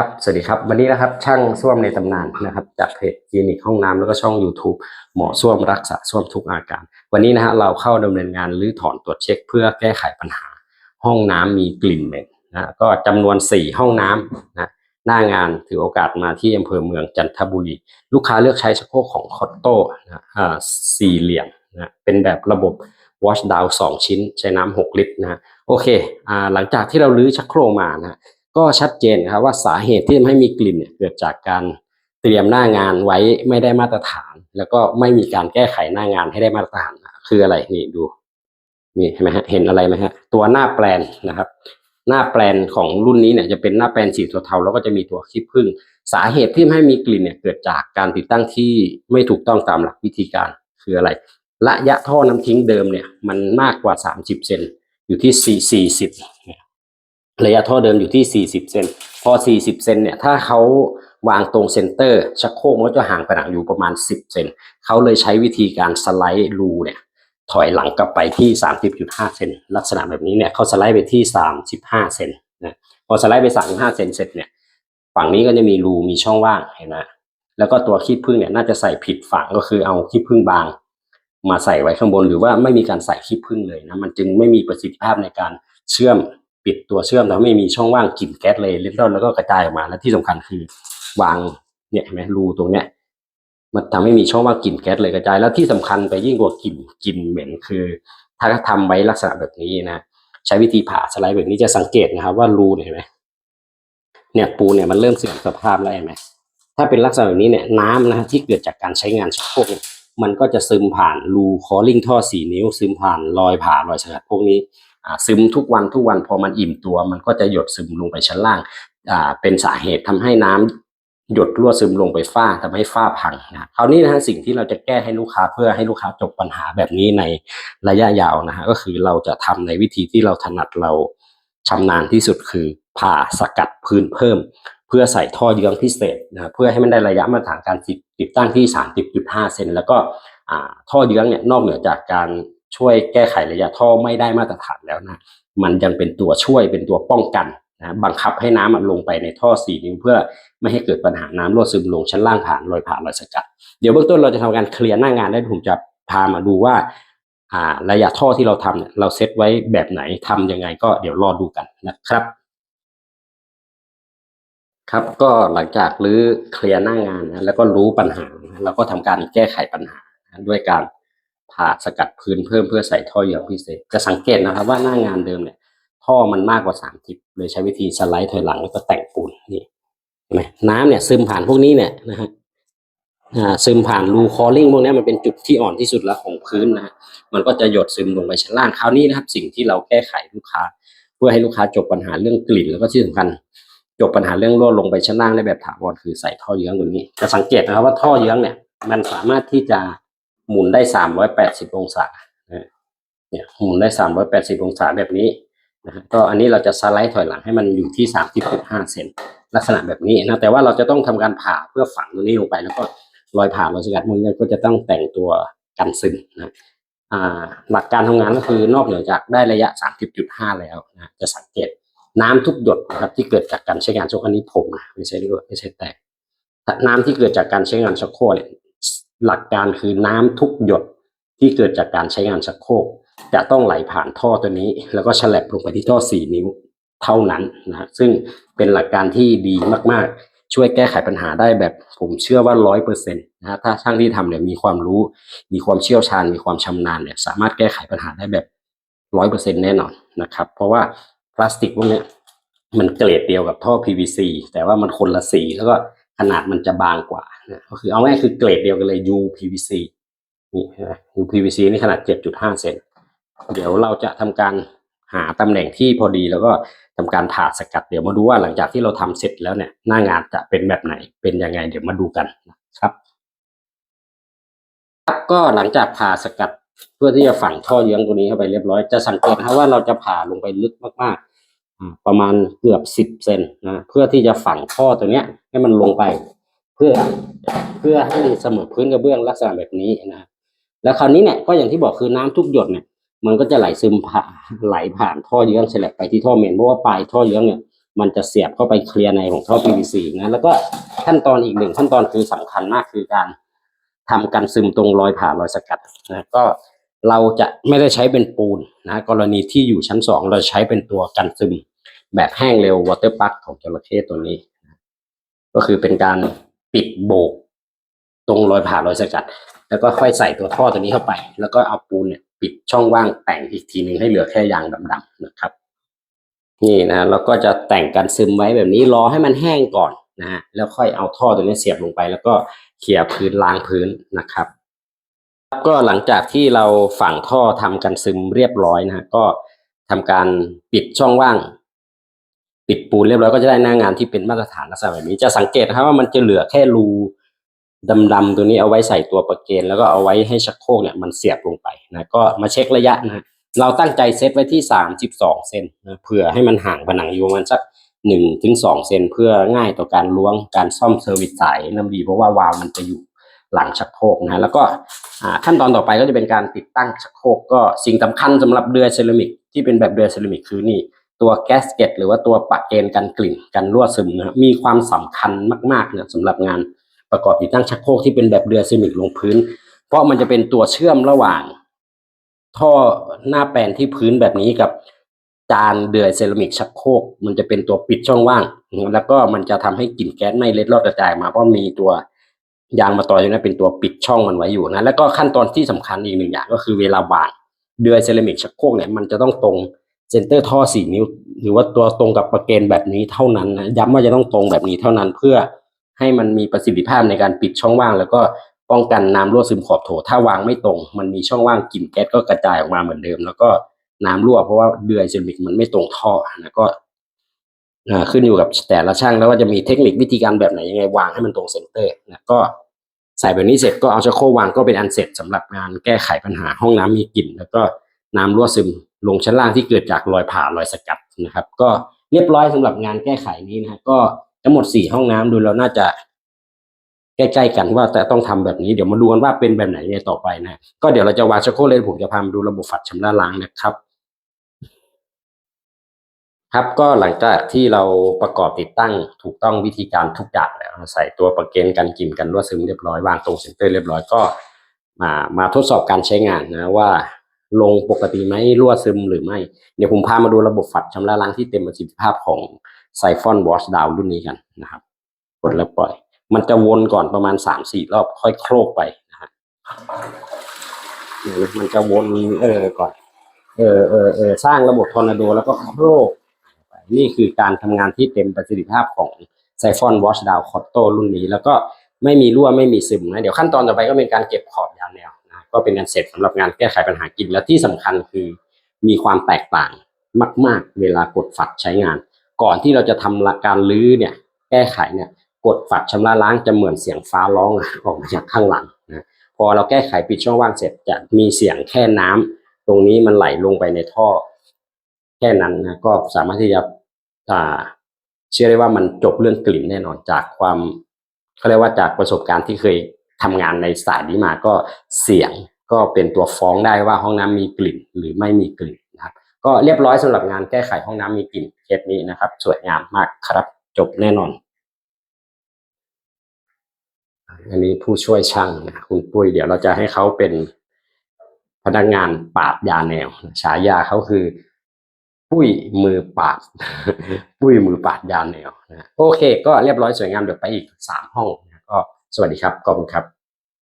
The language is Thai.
ครับสวัสดีครับ วันนี้นะครับช่างส้วมในตำนานนะครับ จากเพจคลินิกห้องน้ำแล้วก็ช่อง YouTube หมอส้วมรักษาส้วมทุกอาการ วันนี้นะฮะเราเข้าดำเนินงานรื้อถอนตรวจเช็ค เพื่อแก้ไขปัญหา ห้องน้ำมีกลิ่นเหม็นนะก็จำนวน 4 ห้องน้ำนะหน้างานถือโอกาสมาที่อำเภอเมืองจันทบุรีลูกค้าเลือกใช้ชักโครกของคอตโต้นะอ่าสี่เหลี่ยมนะเป็นแบบระบบ wash down สองชิ้น ใช้น้ำหกลิตรนะโอเคอ่าหลังจากที่เราลื้อชักโครกมานะ ก็ชัดเจนครับว่าสาเหตุที่ทำให้มีกลิ่นเนี่ยเกิดจากการเตรียมหน้างานไว้ไม่ได้มาตรฐาน แล้วก็ไม่มีการแก้ไขหน้างานให้ได้มาตรฐานคืออะไรนี่ดูนี่เห็นไหมฮะเห็นอะไรไหมฮะตัวหน้าแปลนนะครับ หน้าแปลนของรุ่นนี้เนี่ยจะเป็นหน้าแปลนสีเทาแล้วก็จะมีตัวขี้ผึ้งสาเหตุที่ทำให้มีกลิ่นเนี่ยเกิดจากการติดตั้งที่ไม่ถูกต้องตามหลักวิธีการคืออะไรระยะท่อน้ำทิ้งเดิมเนี่ยมันมากกว่า 30 เซนอยู่ที่4 40เนี่ย ระยะท่อเดิมอยู่ที่ 40 เซน พอ 40 เซนเนี่ย ถ้าเขาวางตรงเซนเตอร์ชักโครกมันก็จะห่างผนังอยู่ประมาณ 10 เซน เขาเลยใช้วิธีการสไลด์รูเนี่ยถอยหลังกลับไปที่ 30.5 เซน ลักษณะแบบนี้เนี่ยเขาสไลด์ไปที่ 35 เซนนะ พอสไลด์ไป 35 เซนเสร็จเนี่ย ฝั่งนี้ก็จะมีรูมีช่องว่างเห็นไหมแล้วก็ตัวขี้ผึ้งเนี่ยน่าจะใส่ผิดฝั่งก็คือเอาขี้ผึ้งบาง มาใส่ไว้ข้างบนหรือว่าไม่มีการใส่ขี้ผึ้งเลยนะ มันจึงไม่มีประสิทธิภาพในการเชื่อม ปิดตัวเชื่อมแล้วไม่มีช่องว่างกลิ่นแก๊สเลยเล็ดลอดแล้วก็กระจายออกมา และที่สำคัญคือวางเนี่ยเห็นไหมรูตรงเนี้ยมันทำให้มีช่องว่างกลิ่นแก๊สเลยกระจาย แล้วที่สำคัญไปยิ่งกว่ากลิ่นกลิ่นเหม็นคือ ถ้าทำไว้ลักษณะแบบนี้นะใช้วิธีผ่าสไลด์แบบนี้จะสังเกตนะครับ ว่ารูเห็นไหมเนี่ยปูเนี่ยมันเริ่มเสื่อมสภาพแล้วเห็นไหมถ้าเป็นลักษณะแบบนี้เนี่ยน้ำนะฮะที่เกิดจากการใช้งานชักโครกมันก็จะซึมผ่านรูคอลิ่งท่อสี่นิ้ว ซึมผ่านรอยผ่ารอยสกัดพวกนี้ ซึมทุกวันทุกวันพอมันอิ่มตัว มันก็จะหยดซึมลงไปชั้นล่างเป็นสาเหตุทำให้น้ำหยดรั่วซึมลงไปฝ้าทำให้ฝ้าพังนะคราวนี้นะฮะสิ่งที่เราจะแก้ให้ลูกค้าเพื่อให้ลูกค้าจบปัญหาแบบนี้ในระยะยาวนะฮะก็คือเราจะทำในวิธีที่เราถนัดเราชำนาญที่สุดคือผ่าสกัดพื้นเพิ่ม เพื่อใส่ท่อเยื้องพิเศษนะเพื่อให้มันได้ระยะมาตรฐานการติดติดตั้งที่ 30.5 เซนแล้วก็ท่อเยื้องเนี่ยนอกเหนือจากการ ช่วยแก้ไขระยะท่อไม่ได้มาตรฐานแล้วนะ มันยังเป็นตัวช่วยเป็นตัวป้องกันนะบังคับให้น้ำมันลงไปในท่อสี่นิ้วเพื่อไม่ให้เกิดปัญหาน้ำรั่วซึมลงชั้นล่างผ่านรอยผ่านรอยสกัด เดี๋ยวเบื้องต้นเราจะทำการเคลียร์หน้างานได้ผมจะพามาดูว่าอ่าระยะท่อที่เราทำเนี่ยเราเซตไว้แบบไหนทำยังไงก็เดี๋ยวรอดูกันนะครับ ครับก็หลังจากรื้อเคลียร์หน้างานนะแล้วก็รู้ปัญหาเราก็ทำการแก้ไขปัญหาด้วยการ ผ่าสกัดพื้นเพิ่มเพื่อใส่ท่อเยื่อพิเศษ จะสังเกตนะครับว่าหน้างานเดิมเนี่ยท่อมันมากกว่าสามทิปเลยใช้วิธีสไลด์ถอยหลังแล้วก็แต่งปูนนี่เห็นไหมน้ำเนี่ยซึมผ่านพวกนี้เนี่ยนะฮะอ่าซึมผ่านรูคอลิ่งพวกนี้มันเป็นจุดที่อ่อนที่สุดแล้วของพื้นนะฮะมันก็จะหยดซึมลงไปชั้นล่างคราวนี้นะครับ สิ่งที่เราแก้ไขลูกค้า เพื่อให้ลูกค้าจบปัญหาเรื่องกลิ่นแล้วก็ที่สำคัญจบปัญหาเรื่องรั่วลงไปชั้นล่างได้แบบถาวรคือใส่ท่อเยื้องตัวนี้จะสังเกตนะครับว่าท่อเยื้องเนี่ย มันสามารถที่จะ หมุนได้380องศาเนี่ยหมุนได้380องศาแบบนี้นะก็อันนี้เราจะสไลด์ถอยหลังให้มันอยู่ที่30.5เซนลักษณะแบบนี้นะแต่ว่าเราจะต้องทำการผ่าเพื่อฝังตัวนี้ลงไป แล้วก็รอยผ่ารอยสกัดมันก็จะต้องแต่งตัวกันซึมนะอ่าหลักการทำงานก็คือนอกเหนือจากได้ระยะ 30.5 แล้วนะจะสังเกตน้ำทุกหยดนะครับที่เกิดจากการใช้งานชักโครกอันนี้ผมนะไม่ใช่ด้วยไม่ใช่แตก น้ำที่เกิดจากการใช้งานชักโครกเนี่ย หลักการคือน้ำทุกหยดที่เกิดจากการใช้งานชักโครกจะต้องไหลผ่านท่อตัวนี้ แล้วก็ฉลับลงไปที่ท่อสี่นิ้วเท่านั้นนะซึ่งเป็นหลักการที่ดีมากๆ ช่วยแก้ไขปัญหาได้แบบผมเชื่อว่าร้อยเปอร์เซ็นต์นะถ้าช่างที่ทำเนี่ยมีความรู้ มีความเชี่ยวชาญ มีความชำนาญเนี่ยสามารถแก้ไขปัญหาได้แบบร้อยเปอร์เซ็นต์แน่นอนนะครับเพราะว่าพลาสติกพวกนี้มันเกรดเดียวกับท่อ PVC แต่ว่ามันคนละสีแล้วก็ ขนาดมันจะบางกว่านะก็คือเอาง่ายคือเกรดเดียวกันเลย UPVC นี่นไหม UPVC นี่ขนาด 7.5 เซนเดี๋ยวเราจะทำการหาตำแหน่งที่พอดีแล้วก็ทำการผ่าสกัดเดี๋ยวมาดูว่าหลังจากที่เราทำเสร็จแล้วเนี่ยหน้างานจะเป็นแบบไหนเป็นยังไง เดี๋ยวมาดูกันนะครับครับก็หลังจากผ่าสกัดเพื่อที่จะฝังท่อเยื้องตัวนี้เข้าไปเรียบร้อยจะสังเกตนะว่าเราจะผ่าลงไปลึกมาก ประมาณเกือบสิบเซนนะเพื่อที่จะฝังท่อตัวเนี้ย ให้มันลงไป เพื่อเพื่อให้เสมอพื้นกระเบื้องลักษณะแบบนี้นะแล้วคราวนี้เนี่ยก็อย่างที่บอกคือน้ำทุกหยดเนี่ย มันก็จะไหลซึมผ่าไหลผ่านท่อเยื้องเสร็จไปที่ท่อเมนเพราะว่าปลายท่อเยื้องเนี่ยมันจะเสียบเข้าไปเคลียร์ในของท่อ PVC นะแล้วก็ขั้นตอนอีกหนึ่งขั้นตอนคือสำคัญมากคือการทำกันซึมตรงรอยผ่ารอยสกัดนะก็ เราจะไม่ได้ใช้เป็นปูนนะกรณีที่อยู่ชั้นสองเราใช้เป็นตัวกันซึม แบบแห้งเร็ววอเตอร์ปักของจระเข้ตัวนี้ ก็คือเป็นการปิดโบก ตรงรอยผ่ารอยสกัด แล้วก็ค่อยใส่ตัวท่อตัวนี้เข้าไป แล้วก็เอาปูนเนี่ยปิดช่องว่างแต่งอีกทีหนึ่งให้เหลือแค่ยางดำๆนะครับ นี่นะแล้วก็จะแต่งกันซึมไว้แบบนี้รอให้มันแห้งก่อนนะฮะแล้วค่อยเอาท่อตัวนี้เสียบลงไป แล้วก็เขี่ยพื้นล้างพื้นนะครับ ก็หลังจากที่เราฝังท่อทำกันซึมเรียบร้อยนะฮะก็ทำการปิดช่องว่าง ปิดปูนเรียบร้อยก็จะได้หน้างานที่เป็นมาตรฐานลักษณะแบบนี้จะสังเกตนะครับว่ามันจะเหลือแค่รูดำๆตัวนี้เอาไว้ใส่ตัวประเกนแล้วก็เอาไว้ให้ชักโครกเนี่ยมันเสียบลงไปนะก็มาเช็คระยะนะเราตั้งใจเซตไว้ที่ 32 เซนนะเผื่อให้มันห่างผนังอยู่ประมาณสัก1ถึง2เซนเพื่อง่ายต่อการล้วงการซ่อมเซอร์วิสสายน้ำดีเพราะว่าวาล์วมันจะอยู่ หลังชักโครกนะแล้วก็ขั้นตอนต่อไปก็จะเป็นการติดตั้งชักโครกก็สิ่งสำคัญสำหรับเดือยเซรามิกที่เป็นแบบเดือยเซรามิกคือนี่ตัวแกสเก็ตหรือว่าตัวปะเกนกันกลิ่นกันรั่วซึมนะมีความสำคัญมากๆนี่ยสำหรับงานประกอบติดตั้งชักโครกที่เป็นแบบเรือยเซรามิกลงพื้น เพราะมันจะเป็นตัวเชื่อมระหว่าง ท่อหน้าแปลนที่พื้นแบบนี้กับจานเดือยเซรามิกชักโครกมันจะเป็นตัวปิดช่องว่าง แล้วก็มันจะทำให้กลิ่นแก๊สไม่เล็ดลอดกระจายมาเพราะมีตัว ยางมาต่อยอยู่นะเป็นตัวปิดช่องมันไว้อยู่นะ แล้วก็ขั้นตอนที่สำคัญอีกหนึ่งอย่างก็คือเวลาวางเดือยเซรามิกชักโครกเนี่ยมันจะต้องตรงเซนเตอร์ท่อสี่นิ้ว หรือว่าตัวตรงกับประเกนแบบนี้เท่านั้นนะย้ำว่าจะต้องตรงแบบนี้เท่านั้นเพื่อให้มันมีประสิทธิภาพในการปิดช่องว่าง แล้วก็ป้องกันน้ำรั่วซึมขอบโถ ถ้าวางไม่ตรง มันมีช่องว่างกลิ่นแก๊สก็กระจายออกมาเหมือนเดิม แล้วก็น้ำรั่วเพราะว่าเดือยเซรามิกมันไม่ตรงท่อนะก็ ขึ้นอยู่กับแต่ละช่างแล้วว่าจะมีเทคนิควิธีการแบบไหนยังไงวางให้มันตรงเซนเตอร์นะก็ใส่แบบนี้เสร็จก็เอาชักโครวางก็เป็นอันเสร็จสำหรับงานแก้ไขปัญหาห้องน้ำมีกลิ่น แล้วก็น้ำรั่วซึมลงชั้นล่างที่เกิดจากรอยผ่ารอยสกัดนะครับ ก็เรียบร้อยสำหรับงานแก้ไขนี้นะก็ทั้งหมดสี่ห้องน้ำดูแล้วน่าจะใกล้ๆกันว่าแต่ต้องทำแบบนี้เดี๋ยวมาดูกันว่าเป็นแบบไหนในต่อไปนะ ก็เดี๋ยวเราจะวางชักโครกเลยผมจะพามาดูระบบฝัดชำระล้างนะครับ ครับก็หลังจากที่เราประกอบติดตั้งถูกต้องวิธีการทุกอย่างแล้วใส่ตัวประเกนกันกลิ่นกันรั่วซึมเรียบร้อยวางตรงเซ็นเตอร์เรียบร้อยก็มามาทดสอบการใช้งานนะว่าลงปกติไหมรั่วซึมหรือไม่ เดี๋ยวผมพามาดูระบบฝัดชำระล้างที่เต็มประสิทธิภาพของไซฟอนวอชดาวรุ่นนี้กันนะครับ กดแล้วปล่อย มันจะวนก่อนประมาณสามสี่รอบค่อยโครกไปนะฮะมันจะวนเออก่อน เออเออเออสร้างระบบทอร์นาโดแล้วก็โครก นี่คือการทำงานที่เต็มประสิทธิภาพของไซฟอนวอชดาวคอตโตรุ่นนี้ แล้วก็ไม่มีรั่วไม่มีซึมนะเดี๋ยวขั้นตอนต่อไปก็เป็นการเก็บขอบยางแนวนะก็เป็นการเสร็จสำหรับงานแก้ไขปัญหากินและที่สำคัญคือมีความแตกต่างมาก ๆ เวลากดฝัดใช้งาน ก่อนที่เราจะทำการลื้อเนี่ยแก้ไขเนี่ยกดฝัดชำระล้างจะเหมือนเสียงฟ้าร้องออกมาจากข้างหลังนะพอเราแก้ไขปิดช่องว่างเสร็จจะมีเสียงแค่น้ำตรงนี้มันไหลลงไปในท่อ แค่นั้นนะก็สามารถที่จะ อ่า เชื่อได้ว่ามันจบเรื่องกลิ่นแน่นอนจากความเขาเรียกว่าจากประสบการณ์ที่เคยทำงานในสายนี้มาก็เสียงก็เป็นตัวฟ้องได้ว่าห้องน้ำมีกลิ่นหรือไม่มีกลิ่นนะครับ ก็เรียบร้อยสำหรับงานแก้ไขห้องน้ำมีกลิ่นเคสนี้นะครับ สวยงามมากครับจบแน่นอน อันนี้ผู้ช่วยช่างนะคุณปุ้ยเดี๋ยวเราจะให้เขาเป็นพนักงานปาดยาแนว ฉายาเขาคือ ปุ้ยมือปาด ปุ้ยมือปาดยาแนวนะโอเค ก็เรียบร้อยสวยงามเดี๋ยวไปอีกสามห้องนะก็สวัสดีครับขอบคุณครับ